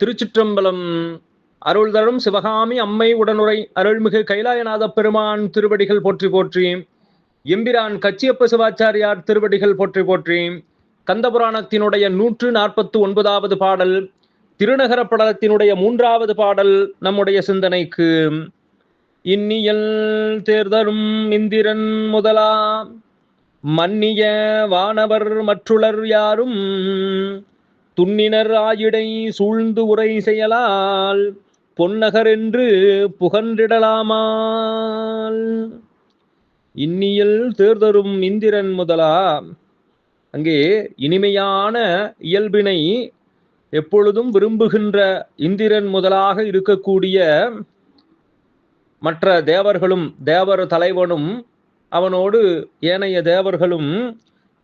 திருச்சிற்றம்பலம். அருள் தரும் சிவகாமி அம்மை உடனுரை அருள்மிகு கைலாயநாத பெருமான் திருவடிகள் போற்றி போற்றி. எம்பிரான் கச்சியப்ப சிவாச்சாரியார் திருவடிகள் போற்றி போற்றி. கந்தபுராணத்தினுடைய நூற்று நாற்பத்து ஒன்பதாவது பாடல் திருநகர படலத்தினுடைய மூன்றாவது பாடல் நம்முடைய சிந்தனைக்கு. இன்னியல் தேர்தரும் இந்திரன் முதலா மன்னிய வானவர் மற்றுளர் யாரும். துன்னினர் ஆயிடை சூழ்ந்து உரை செயலால் பொன்னகர் என்று புகன்றிடலாமால். இன்னியல் தேர்தரும் இந்திரன் முதலா அங்கே இனிமையான இயல்பினை எப்பொழுதும் விரும்புகின்ற இந்திரன் முதலாக இருக்கக்கூடிய மற்ற தேவர்களும் தேவர் தலைவனும் அவனோடு ஏனைய தேவர்களும்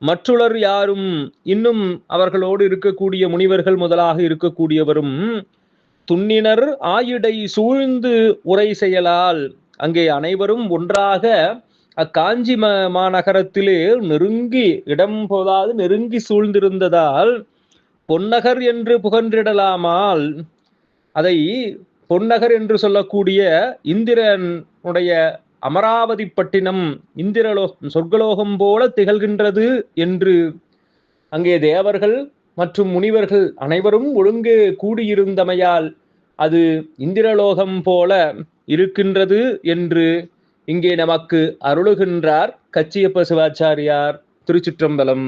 மற்றுளர் யாரும் இன்னும் அவர்களோடு இருக்கக்கூடிய முனிவர்கள் முதலாக இருக்கக்கூடியவரும் துன்னினர் ஆயிடை சூழ்ந்து உரை செயலால். அங்கே அனைவரும் ஒன்றாக அக்காஞ்சி மாநகரத்திலே நெருங்கி இடம் போதாது நெருங்கி சூழ்ந்திருந்ததால் பொன்னகர் என்று புகன்றிடலாமால். அதை பொன்னகர் என்று சொல்லக்கூடிய இந்திரனுடைய அமராவதி பட்டினம் இந்திரலோ சொர்க்கலோகம் போல திகழ்கின்றது என்று அங்கே தேவர்கள் மற்றும் முனிவர்கள் அனைவரும் ஒழுங்கு கூடியிருந்தமையால் அது இந்திரலோகம் போல இருக்கின்றது என்று இங்கே நமக்கு அருளுகின்றார் கச்சியப்ப சிவாச்சாரியார் திருச்சிற்றம்பலம்.